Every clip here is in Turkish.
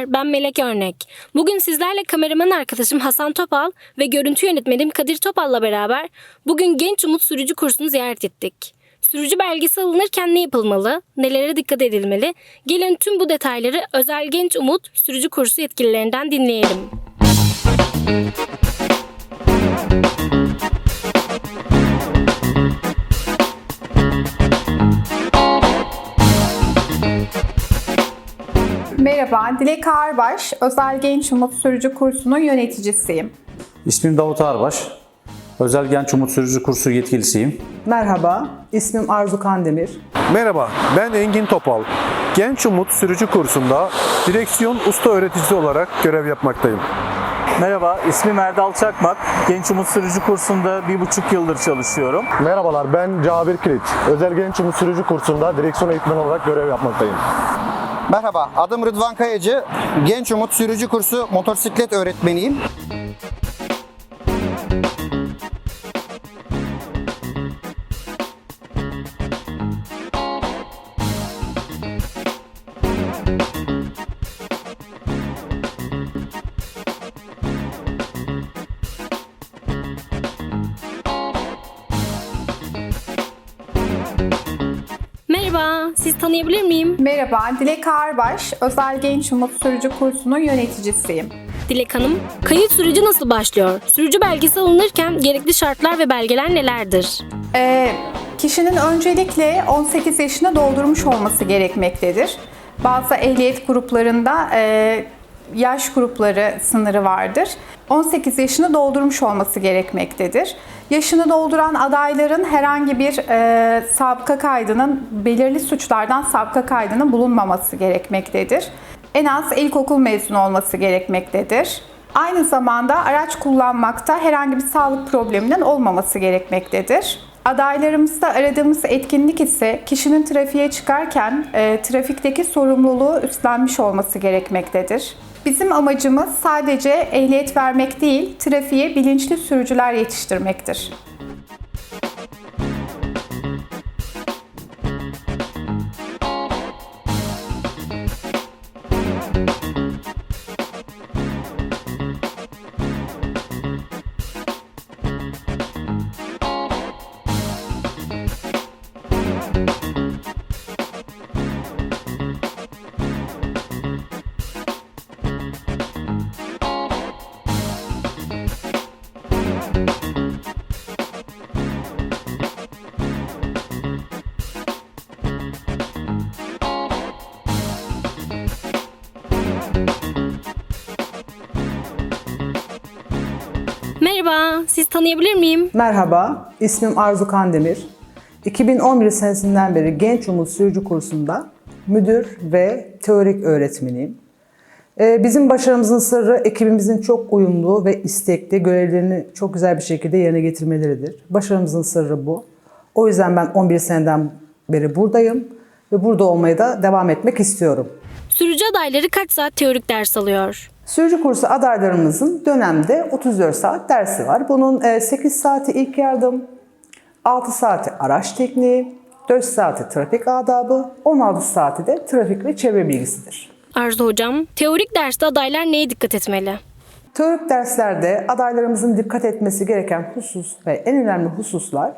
arkadaşlar, ben Melek Örnek. Bugün sizlerle kameraman arkadaşım Hasan Topal ve görüntü yönetmenim Kadir Topal'la beraber bugün Genç Umut Sürücü kursunu ziyaret ettik. Sürücü belgesi alınırken ne yapılmalı, nelere dikkat edilmeli? Gelin tüm bu detayları Özel Genç Umut Sürücü kursu yetkililerinden dinleyelim. Merhaba, Dilek Ağarbaş, Özel Genç Umut Sürücü Kursu'nun yöneticisiyim. İsmim Davut Arbaş. Özel Genç Umut Sürücü Kursu yetkilisiyim. Merhaba, ismim Arzu Kandemir. Merhaba, ben Engin Topal. Genç Umut Sürücü Kursu'nda direksiyon usta öğreticisi olarak görev yapmaktayım. Merhaba, ismim Erdal Çakmak. Genç Umut Sürücü kursunda bir buçuk yıldır çalışıyorum. Merhabalar ben Cabir Kilit. Özel Genç Umut Sürücü kursunda direksiyon eğitmeni olarak görev yapmaktayım. Merhaba, adım Rıdvan Kayacı. Genç Umut Sürücü Kursu motosiklet öğretmeniyim. Merhaba, siz tanıyabilir miyim? Merhaba, Dilek Ağarbaş, Özel Genç Umut Sürücü Kursu'nun yöneticisiyim. Dilek Hanım, kayıt süreci nasıl başlıyor? Sürücü belgesi alınırken gerekli şartlar ve belgeler nelerdir? Ee, kişinin öncelikle 18 yaşını doldurmuş olması gerekmektedir. Bazı ehliyet gruplarında e, yaş grupları sınırı vardır. 18 yaşını doldurmuş olması gerekmektedir. Yaşını dolduran adayların herhangi bir e, sabıka kaydının, belirli suçlardan sabıka kaydının bulunmaması gerekmektedir. En az ilkokul mezunu olması gerekmektedir. Aynı zamanda araç kullanmakta herhangi bir sağlık probleminin olmaması gerekmektedir. Adaylarımızda aradığımız etkinlik ise kişinin trafiğe çıkarken e, trafikteki sorumluluğu üstlenmiş olması gerekmektedir. Bizim amacımız sadece ehliyet vermek değil, trafiğe bilinçli sürücüler yetiştirmektir. Merhaba, siz tanıyabilir miyim? Merhaba, ismim Arzu Kandemir. 2011 senesinden beri Genç Umut Sürücü kursunda müdür ve teorik öğretmeniyim. Ee, Bizim başarımızın sırrı ekibimizin çok uyumlu ve istekli görevlerini çok güzel bir şekilde yerine getirmeleridir. Başarımızın sırrı bu. O yüzden ben 11 seneden beri buradayım ve burada olmaya da devam etmek istiyorum. Sürücü adayları kaç saat teorik ders alıyor? Sürücü kursu adaylarımızın dönemde 34 saat dersi var. Bunun e, 8 saati ilk yardım, 6 saati araç tekniği, 4 saati trafik adabı, 16 saati de trafik ve çevre bilgisidir. Arzu Hocam, teorik derste adaylar neye dikkat etmeli? Teorik derslerde adaylarımızın dikkat etmesi gereken husus ve en önemli hususlar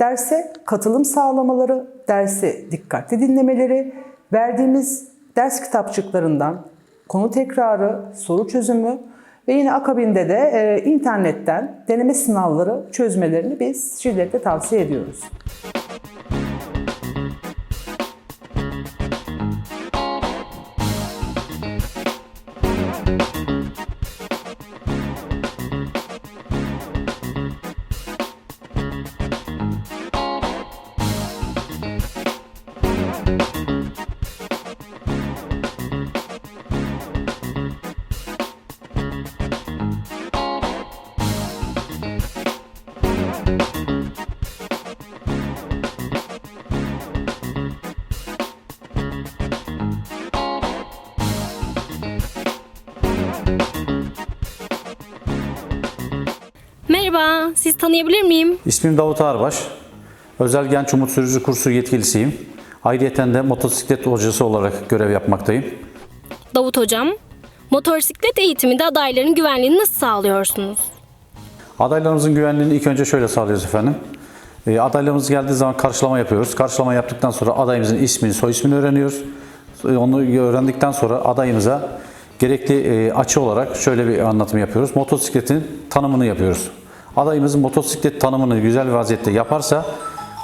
derse katılım sağlamaları, dersi dikkatli dinlemeleri, verdiğimiz ders kitapçıklarından konu tekrarı, soru çözümü ve yine akabinde de e, internetten deneme sınavları çözmelerini biz şiddetle tavsiye ediyoruz. Siz tanıyabilir miyim? İsmim Davut Arbaş. Özel Genç Umut Sürücü Kursu yetkilisiyim. Ayrıyeten de motosiklet hocası olarak görev yapmaktayım. Davut Hocam. Motosiklet eğitiminde adayların güvenliğini nasıl sağlıyorsunuz? Adaylarımızın güvenliğini ilk önce şöyle sağlıyoruz efendim. E, adaylarımız geldiği zaman karşılama yapıyoruz. Karşılama yaptıktan sonra adayımızın ismini, soy ismini öğreniyoruz. E, Onu öğrendikten sonra adayımıza gerekli e, açı olarak şöyle bir anlatım yapıyoruz. Motosikletin tanımını yapıyoruz. Adayımızın motosiklet tanımını güzel vaziyette yaparsa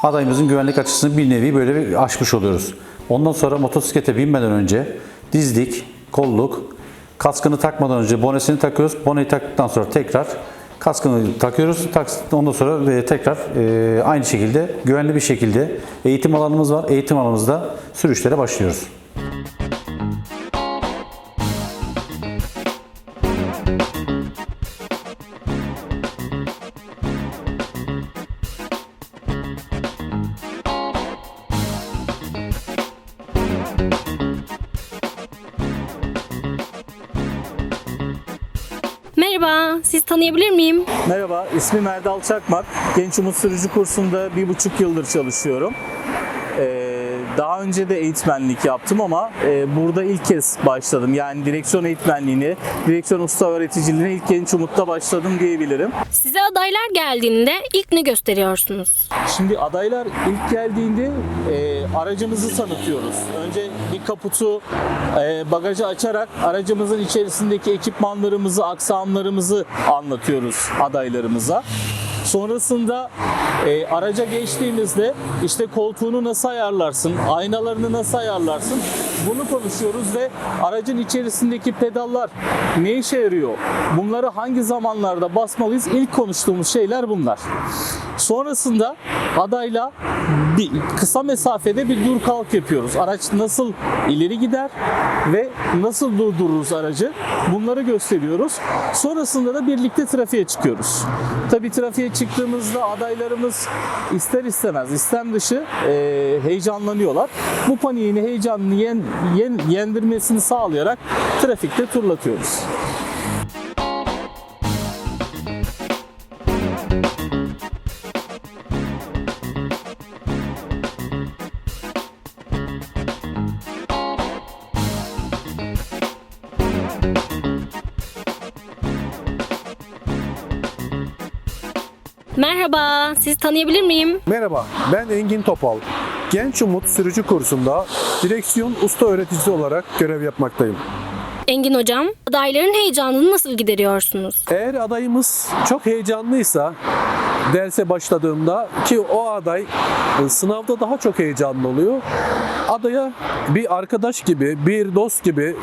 adayımızın güvenlik açısını bir nevi böyle bir aşmış oluyoruz. Ondan sonra motosiklete binmeden önce dizlik, kolluk, kaskını takmadan önce bonesini takıyoruz. Boneyi taktıktan sonra tekrar kaskını takıyoruz. Tak- Ondan sonra e, tekrar e, aynı şekilde güvenli bir şekilde eğitim alanımız var. Eğitim alanımızda sürüşlere başlıyoruz. Merhaba, siz tanıyabilir miyim? Merhaba, ismim Erdal Çakmak. Genç Umut Sürücü kursunda bir buçuk yıldır çalışıyorum. Daha önce de eğitmenlik yaptım ama e, burada ilk kez başladım. Yani direksiyon eğitmenliğini, direksiyon usta öğreticiliğine ilk Genç Umut'ta başladım diyebilirim. Size adaylar geldiğinde ilk ne gösteriyorsunuz? Şimdi adaylar ilk geldiğinde e, aracımızı tanıtıyoruz. Önce bir kaputu, e, bagajı açarak aracımızın içerisindeki ekipmanlarımızı, aksamlarımızı anlatıyoruz adaylarımıza. Sonrasında e, araca geçtiğimizde işte koltuğunu nasıl ayarlarsın, aynalarını nasıl ayarlarsın bunu konuşuyoruz ve aracın içerisindeki pedallar ne işe yarıyor? Bunları hangi zamanlarda basmalıyız? İlk konuştuğumuz şeyler bunlar. Sonrasında adayla bir kısa mesafede bir dur kalk yapıyoruz. Araç nasıl ileri gider ve nasıl durdururuz aracı? Bunları gösteriyoruz. Sonrasında da birlikte trafiğe çıkıyoruz. Tabii trafiğe çıktığımızda adaylarımız ister istemez istem dışı e, heyecanlanıyorlar. Bu paniğini, heyecanını yen, yen- yendirmesini sağlayarak trafikte turlatıyoruz. Merhaba, sizi tanıyabilir miyim? Merhaba, ben Engin Topal. Genç Umut sürücü kursunda direksiyon usta öğreticisi olarak görev yapmaktayım. Engin Hocam, adayların heyecanını nasıl gideriyorsunuz? Eğer adayımız çok heyecanlıysa derse başladığımda ki o aday e, sınavda daha çok heyecanlı oluyor. Adaya bir arkadaş gibi, bir dost gibi,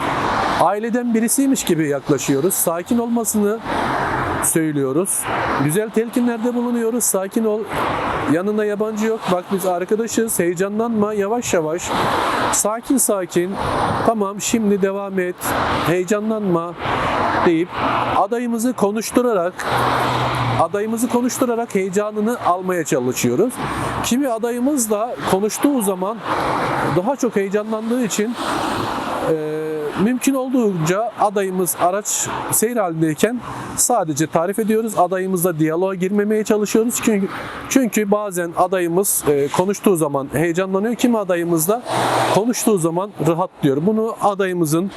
aileden birisiymiş gibi yaklaşıyoruz. Sakin olmasını söylüyoruz. Güzel telkinlerde bulunuyoruz. Sakin ol. Yanında yabancı yok. Bak biz arkadaşız. Heyecanlanma. Yavaş yavaş. Sakin sakin. Tamam şimdi devam et. Heyecanlanma deyip adayımızı konuşturarak adayımızı konuşturarak heyecanını almaya çalışıyoruz. Kimi adayımız da konuştuğu zaman daha çok heyecanlandığı için e, mümkün olduğunca adayımız araç seyir halindeyken sadece tarif ediyoruz. Adayımızla diyaloğa girmemeye çalışıyoruz. Çünkü çünkü bazen adayımız e, konuştuğu zaman heyecanlanıyor. Kimi adayımız da konuştuğu zaman rahat diyor. Bunu adayımızın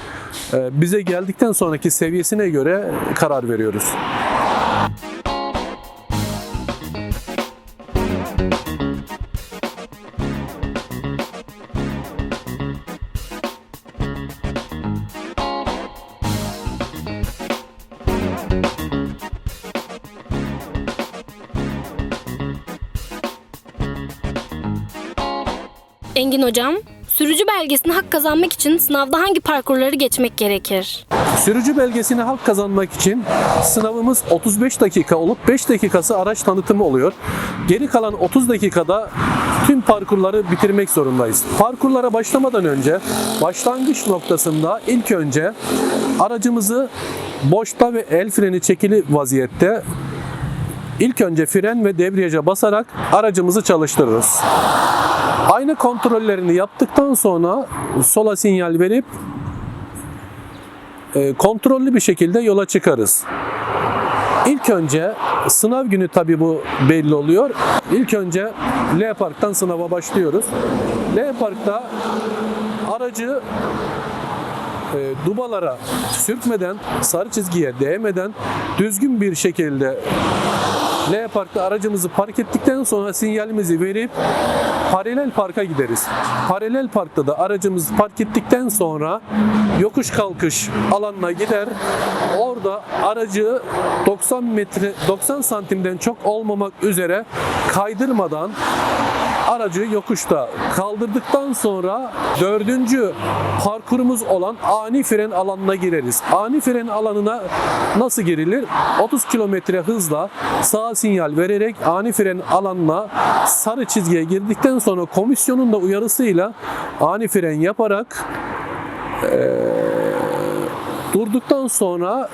e, bize geldikten sonraki seviyesine göre karar veriyoruz. Engin Hocam, sürücü belgesine hak kazanmak için sınavda hangi parkurları geçmek gerekir? Sürücü belgesini hak kazanmak için sınavımız 35 dakika olup 5 dakikası araç tanıtımı oluyor. Geri kalan 30 dakikada tüm parkurları bitirmek zorundayız. Parkurlara başlamadan önce başlangıç noktasında ilk önce aracımızı boşta ve el freni çekili vaziyette ilk önce fren ve debriyaja basarak aracımızı çalıştırırız. Ayna kontrollerini yaptıktan sonra sola sinyal verip e, kontrollü bir şekilde yola çıkarız. İlk önce sınav günü tabi bu belli oluyor. İlk önce L Park'tan sınava başlıyoruz. L Park'ta aracı e, dubalara sürtmeden, sarı çizgiye değmeden düzgün bir şekilde L parkta aracımızı park ettikten sonra sinyalimizi verip paralel parka gideriz. Paralel parkta da aracımızı park ettikten sonra yokuş kalkış alanına gider. Orada aracı 90 metre 90 santimden çok olmamak üzere kaydırmadan aracı yokuşta kaldırdıktan sonra dördüncü parkurumuz olan ani fren alanına gireriz. Ani fren alanına nasıl girilir? 30 kilometre hızla sağ sinyal vererek ani fren alanına sarı çizgiye girdikten sonra komisyonun da uyarısıyla ani fren yaparak Durduktan sonra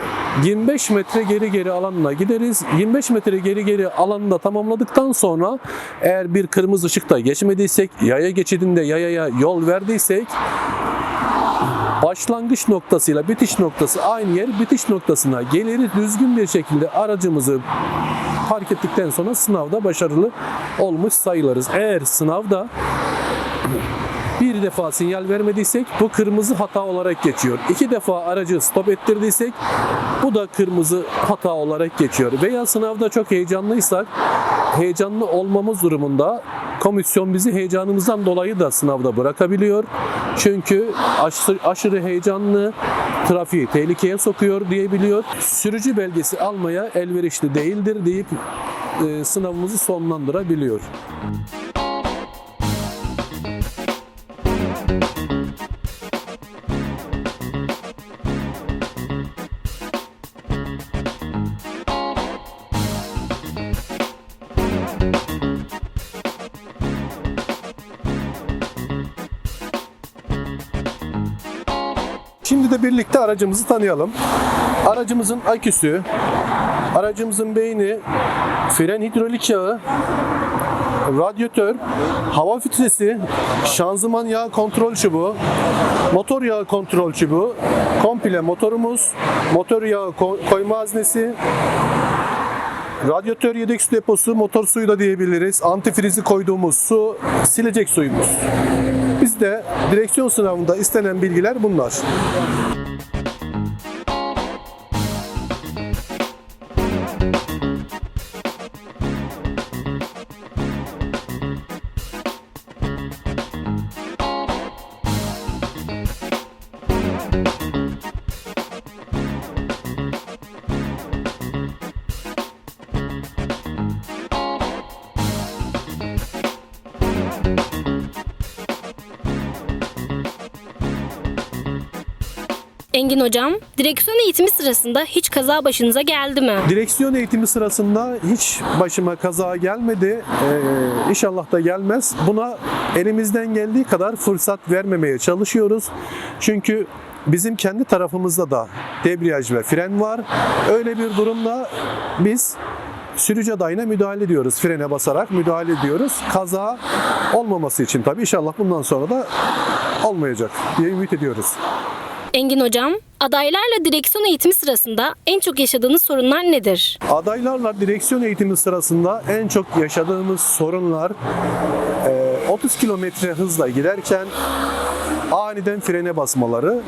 25 metre geri geri alanına gideriz. 25 metre geri geri alanında tamamladıktan sonra eğer bir kırmızı ışıkta geçmediysek, yaya geçidinde yayaya yol verdiysek başlangıç noktasıyla bitiş noktası aynı yer. Bitiş noktasına geliriz. Düzgün bir şekilde aracımızı park ettikten sonra sınavda başarılı olmuş sayılırız. Eğer sınavda bir defa sinyal vermediysek bu kırmızı hata olarak geçiyor. İki defa aracı stop ettirdiysek bu da kırmızı hata olarak geçiyor. Veya sınavda çok heyecanlıysak heyecanlı olmamız durumunda komisyon bizi heyecanımızdan dolayı da sınavda bırakabiliyor. Çünkü aşırı, heyecanlı trafiği tehlikeye sokuyor diyebiliyor. Sürücü belgesi almaya elverişli değildir deyip e, sınavımızı sonlandırabiliyor. Şimdi birlikte aracımızı tanıyalım. Aracımızın aküsü, aracımızın beyni, fren hidrolik yağı, radyatör, hava filtresi, şanzıman yağ kontrol çubuğu, motor yağı kontrol çubuğu, komple motorumuz, motor yağı ko- koyma haznesi, radyatör yedek su deposu, motor suyu da diyebiliriz. Antifrizi koyduğumuz su, silecek suyumuz. Bizde direksiyon sınavında istenen bilgiler bunlar. Engin Hocam, direksiyon eğitimi sırasında hiç kaza başınıza geldi mi? Direksiyon eğitimi sırasında hiç başıma kaza gelmedi. Ee, inşallah da gelmez. Buna elimizden geldiği kadar fırsat vermemeye çalışıyoruz. Çünkü bizim kendi tarafımızda da debriyaj ve fren var. Öyle bir durumda biz sürücü adayına müdahale ediyoruz. Frene basarak müdahale ediyoruz. Kaza olmaması için tabii inşallah bundan sonra da olmayacak diye ümit ediyoruz. Engin Hocam, adaylarla direksiyon eğitimi sırasında en çok yaşadığınız sorunlar nedir? Adaylarla direksiyon eğitimi sırasında en çok yaşadığımız sorunlar e, 30 kilometre hızla giderken aniden frene basmaları.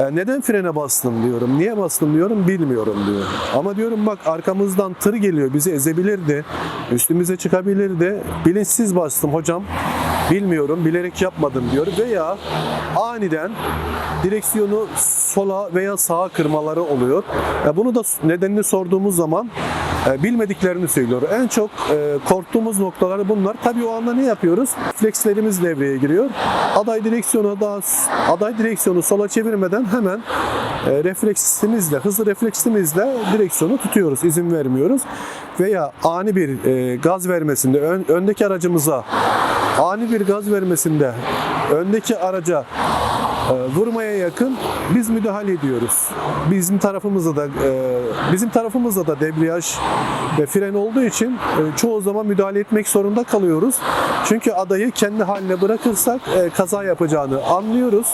E, Neden frene bastın diyorum, niye bastın diyorum bilmiyorum diyor. Ama diyorum bak arkamızdan tır geliyor bizi ezebilirdi, üstümüze çıkabilirdi. Bilinçsiz bastım hocam, bilmiyorum, bilerek yapmadım diyor. Veya aniden direksiyonu sola veya sağa kırmaları oluyor. E, Bunu da nedenini sorduğumuz zaman e, bilmediklerini söylüyor. En çok e, korktuğumuz noktaları bunlar. Tabii o anda ne yapıyoruz? Reflekslerimiz devreye giriyor. Aday direksiyonu daha aday direksiyonu sola çevirmeden hemen refleksimizle, hızlı refleksimizle direksiyonu tutuyoruz, izin vermiyoruz. Veya ani bir gaz vermesinde ön- öndeki aracımıza ani bir gaz vermesinde öndeki araca e, vurmaya yakın biz müdahale ediyoruz. Bizim tarafımızda da e, bizim tarafımızda da debriyaj ve fren olduğu için e, çoğu zaman müdahale etmek zorunda kalıyoruz. Çünkü adayı kendi haline bırakırsak kaza yapacağını anlıyoruz.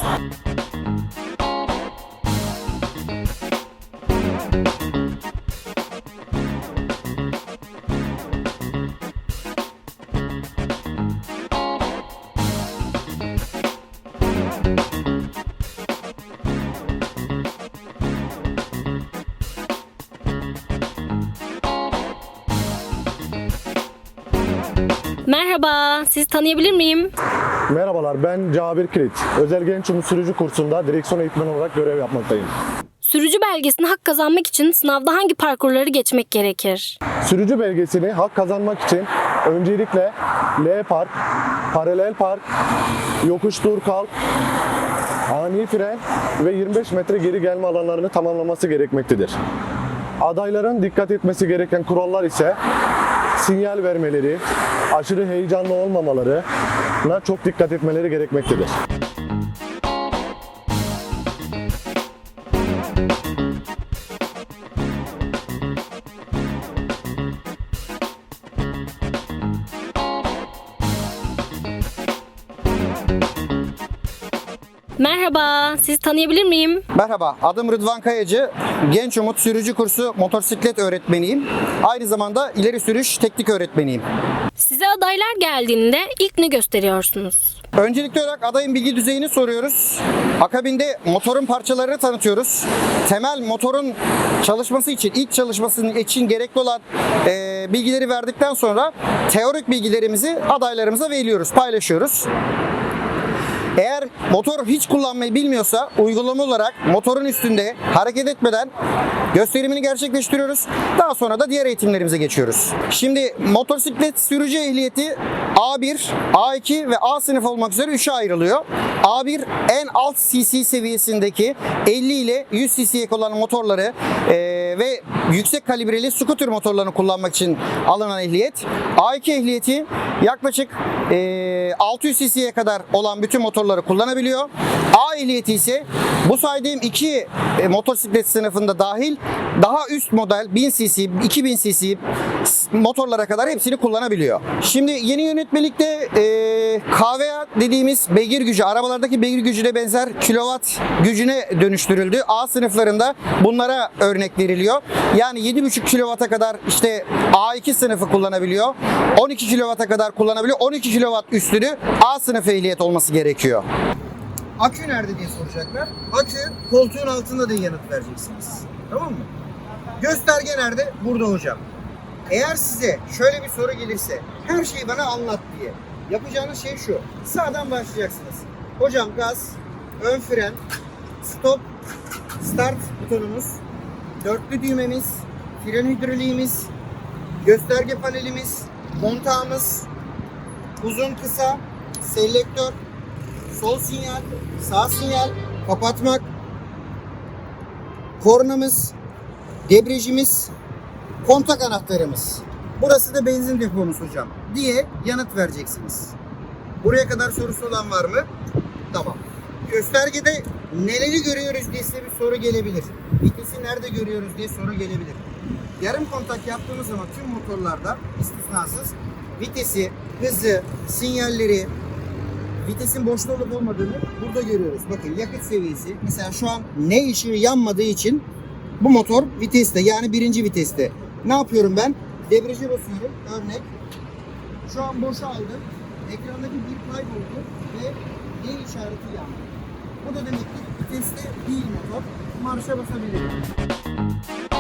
Merhaba, sizi tanıyabilir miyim? Merhabalar ben Cabir Kilit. Özel Genç Umut Sürücü kursunda direksiyon eğitmeni olarak görev yapmaktayım. Sürücü belgesine hak kazanmak için sınavda hangi parkurları geçmek gerekir? Sürücü belgesini hak kazanmak için öncelikle L park, paralel park, yokuş dur kalk, ani fren ve 25 metre geri gelme alanlarını tamamlaması gerekmektedir. Adayların dikkat etmesi gereken kurallar ise sinyal vermeleri, aşırı heyecanlı olmamalarına çok dikkat etmeleri gerekmektedir. Merhaba, sizi tanıyabilir miyim? Merhaba, adım Rıdvan Kayacı. Genç Umut Sürücü Kursu motosiklet öğretmeniyim. Aynı zamanda ileri sürüş teknik öğretmeniyim. Size adaylar geldiğinde ilk ne gösteriyorsunuz? Öncelikli olarak adayın bilgi düzeyini soruyoruz. Akabinde motorun parçalarını tanıtıyoruz. Temel motorun çalışması için, ilk çalışmasının için gerekli olan e, bilgileri verdikten sonra teorik bilgilerimizi adaylarımıza veriyoruz, paylaşıyoruz. Eğer motor hiç kullanmayı bilmiyorsa uygulama olarak motorun üstünde hareket etmeden gösterimini gerçekleştiriyoruz. Daha sonra da diğer eğitimlerimize geçiyoruz. Şimdi motosiklet sürücü ehliyeti A1, A2 ve A sınıf olmak üzere 3'e ayrılıyor. A1 en alt cc seviyesindeki 50 ile 100 cc'ye olan motorları eee, ve yüksek kalibreli scooter motorlarını kullanmak için alınan ehliyet. A2 ehliyeti yaklaşık eee, 600 cc'ye kadar olan bütün motorları kullanabiliyor. A ehliyeti ise bu saydığım iki e, motosiklet sınıfında dahil daha üst model 1000 cc, 2000 cc motorlara kadar hepsini kullanabiliyor. Şimdi yeni yönetmelikte e, KVA dediğimiz beygir gücü, arabalardaki beygir gücüne benzer kilowatt gücüne dönüştürüldü. A sınıflarında bunlara örnek veriliyor. Yani 7,5 kilovata kadar işte A2 sınıfı kullanabiliyor. 12 kilovata kadar kullanabiliyor. 12 kilovat üstünü A sınıfı ehliyet olması gerekiyor. Akü nerede diye soracaklar. Akü koltuğun altında diye yanıt vereceksiniz. Tamam mı? Gösterge nerede? Burada hocam. Eğer size şöyle bir soru gelirse her şeyi bana anlat diye yapacağınız şey şu. Sağdan başlayacaksınız. Hocam gaz, ön fren, stop, start butonumuz, dörtlü düğmemiz, fren hidroliğimiz, gösterge panelimiz, kontağımız, uzun kısa, selektör, sol sinyal, sağ sinyal, kapatmak, kornamız, debriyajımız, kontak anahtarımız. Burası da benzin depomuz hocam diye yanıt vereceksiniz. Buraya kadar sorusu olan var mı? Tamam. Göstergede neleri görüyoruz diye size bir soru gelebilir. Vitesi nerede görüyoruz diye soru gelebilir. Yarım kontak yaptığımız zaman tüm motorlarda istisnasız vitesi, hızı, sinyalleri, vitesin boşta olup olmadığını burada görüyoruz. Bakın yakıt seviyesi. Mesela şu an ne ışığı yanmadığı için bu motor viteste yani birinci viteste. Ne yapıyorum ben? Debriyaja basıyorum. Örnek. Şu an boşa aldım. Ekrandaki bir kayboldu ve D işareti yandı. Bu da demek ki viteste değil motor. Marşa basabilirim.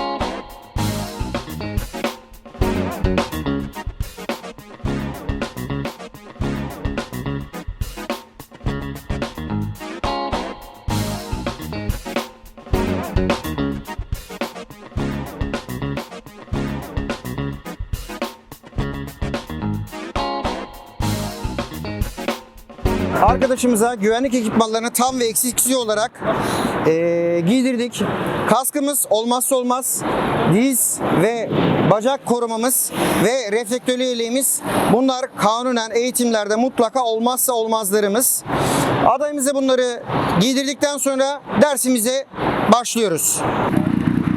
Arkadaşımıza güvenlik ekipmanlarını tam ve eksiksiz olarak eee, giydirdik. Kaskımız olmazsa olmaz. Diz ve bacak korumamız ve reflektörlü yeleğimiz bunlar kanunen eğitimlerde mutlaka olmazsa olmazlarımız. Adayımıza bunları giydirdikten sonra dersimize başlıyoruz.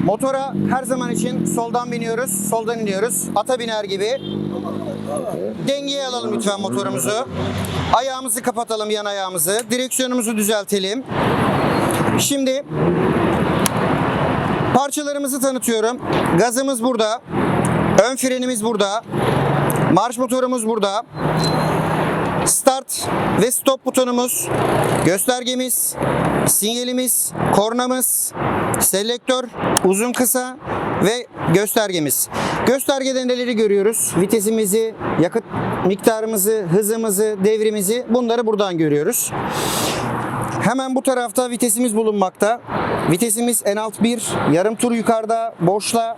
Motora her zaman için soldan biniyoruz, soldan iniyoruz. Ata biner gibi. Dengeye alalım lütfen motorumuzu. Ayağımızı kapatalım yan ayağımızı. Direksiyonumuzu düzeltelim. Şimdi parçalarımızı tanıtıyorum. Gazımız burada. Ön frenimiz burada. Marş motorumuz burada. Start ve stop butonumuz, göstergemiz, sinyalimiz, kornamız, selektör, uzun kısa, ve göstergemiz. Göstergede neleri görüyoruz? Vitesimizi, yakıt miktarımızı, hızımızı, devrimizi bunları buradan görüyoruz. Hemen bu tarafta vitesimiz bulunmakta. Vitesimiz en alt 1, yarım tur yukarıda, boşla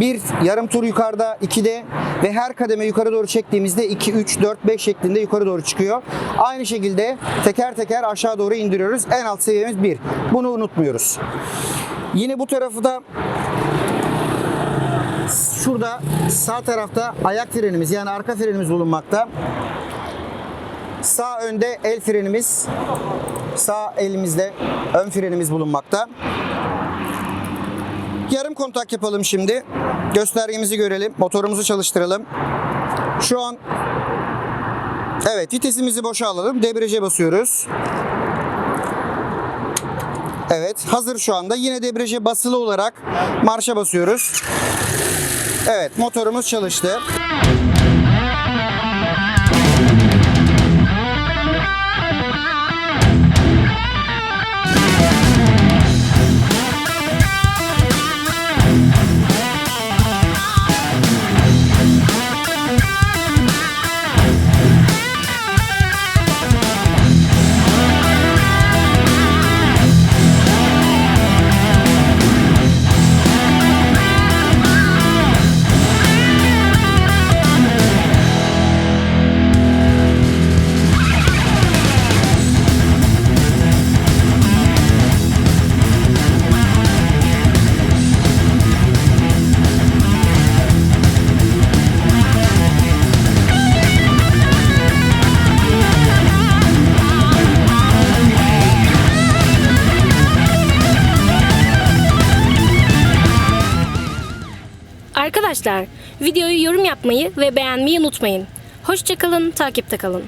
1, yarım tur yukarıda 2'de ve her kademe yukarı doğru çektiğimizde 2, 3, 4, 5 şeklinde yukarı doğru çıkıyor. Aynı şekilde teker teker aşağı doğru indiriyoruz. En alt seviyemiz 1. Bunu unutmuyoruz. Yine bu tarafı da şurada sağ tarafta ayak frenimiz yani arka frenimiz bulunmakta. Sağ önde el frenimiz, sağ elimizde ön frenimiz bulunmakta. Yarım kontak yapalım şimdi. Göstergemizi görelim. Motorumuzu çalıştıralım. Şu an Evet vitesimizi boşa alalım. Debriyaja basıyoruz. Evet hazır şu anda. Yine debriyaja basılı olarak marşa basıyoruz. Evet motorumuz çalıştı. Arkadaşlar videoyu yorum yapmayı ve beğenmeyi unutmayın. Hoşçakalın, takipte kalın.